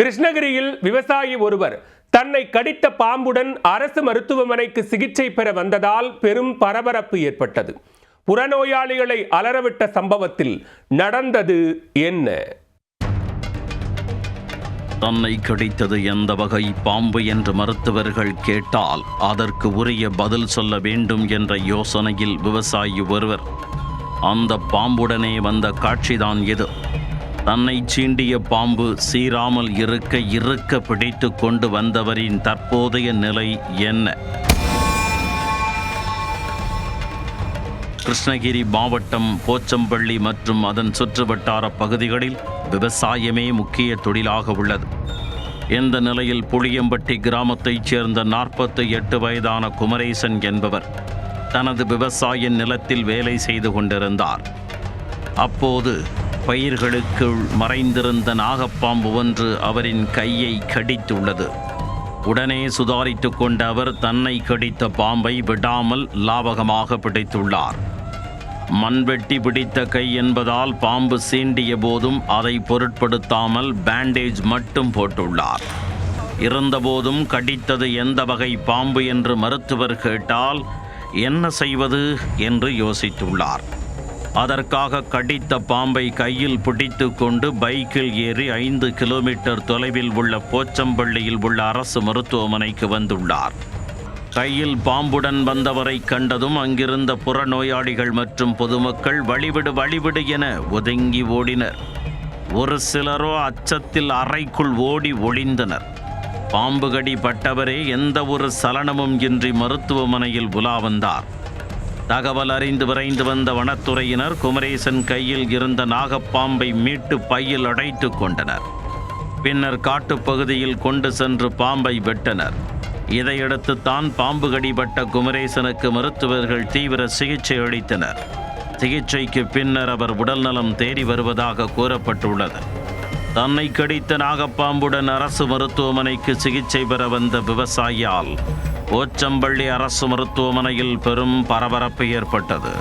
கிருஷ்ணகிரியில் விவசாயி ஒருவர் தன்னை கடித்த பாம்புடன் அரசு மருத்துவமனைக்கு சிகிச்சை பெற வந்ததால் பெரும் பரபரப்பு ஏற்பட்டது. புறநோயாளிகளை அலறவிட்ட சம்பவத்தில் நடந்தது என்ன? தன்னை கடித்தது எந்த வகை பாம்பு என்று மருத்துவர்கள் கேட்டால் அதற்கு உரிய பதில் சொல்ல வேண்டும் என்ற யோசனையில் விவசாயி ஒருவர் அந்த பாம்புடனே வந்த காட்சிதான் இது. தன்னை சீண்டிய பாம்பு சீராமல் இருக்க இருக்க பிடித்து கொண்டு வந்தவரின் தற்போதைய நிலை என்ன? கிருஷ்ணகிரி மாவட்டம் போச்சம்பள்ளி மற்றும் அதன் சுற்றுவட்டார பகுதிகளில் விவசாயமே முக்கிய தொழிலாக உள்ளது. இந்த நிலையில் புளியம்பட்டி கிராமத்தைச் சேர்ந்த நாற்பத்தி எட்டு வயதான குமரேசன் என்பவர் தனது விவசாய நிலத்தில் வேலை செய்து கொண்டிருந்தார். அப்போது பயிர்களுக்குள் மறைந்திருந்த நாகப்பாம்பு ஒன்று அவரின் கையை கடித்துள்ளது. உடனே சுதாரித்து கொண்ட அவர் தன்னை கடித்த பாம்பை விடாமல் லாபகமாக பிடித்துள்ளார். மண்வெட்டி பிடித்த கை என்பதால் பாம்பு சீண்டிய போதும் அதை பொருட்படுத்தாமல் பேண்டேஜ் மட்டும் போட்டுள்ளார். இருந்தபோதும் கடித்தது எந்த வகை பாம்பு என்று மருத்துவர் கேட்டால் என்ன செய்வது? என்று யோசித்துள்ளார். அதற்காக கடித்த பாம்பை கையில் பிடித்து கொண்டு பைக்கில் ஏறி ஐந்து கிலோமீட்டர் தொலைவில் உள்ள போச்சம்பள்ளியில் உள்ள அரசு மருத்துவமனைக்கு வந்துள்ளார். கையில் பாம்புடன் வந்தவரை கண்டதும் அங்கிருந்த புறநோயாளிகள் மற்றும் பொதுமக்கள் வழிவிடு வழிவிடு என ஒதுங்கி ஓடினர். ஒரு சிலரோ அச்சத்தில் அறைக்குள் ஓடி ஒளிந்தனர். பாம்பு கடி பட்டவரே எந்த ஒரு சலனமும் இன்றி மருத்துவமனையில் உலா வந்தார். தகவல் அறிந்து விரைந்து வந்த வனத்துறையினர் குமரேசன் கையில் இருந்த நாகப்பாம்பை மீட்டு பையில் அடைத்துக் கொண்டனர். பின்னர் காட்டுப்பகுதியில் கொண்டு சென்று பாம்பை வெட்டனர். இதையடுத்து தான் பாம்பு கடிபட்ட குமரேசனுக்கு மருத்துவர்கள் தீவிர சிகிச்சை அளித்தனர். சிகிச்சைக்கு பின்னர் அவர் உடல்நலம் தேடி வருவதாக கூறப்பட்டுள்ளது. தன்னை கடித்த நாகப்பாம்புடன் அரசு மருத்துவமனைக்கு சிகிச்சை பெற வந்த விவசாயியால் போச்சம்பள்ளி அரசு மருத்துவமனையில் பெரும் பரபரப்பு ஏற்பட்டது.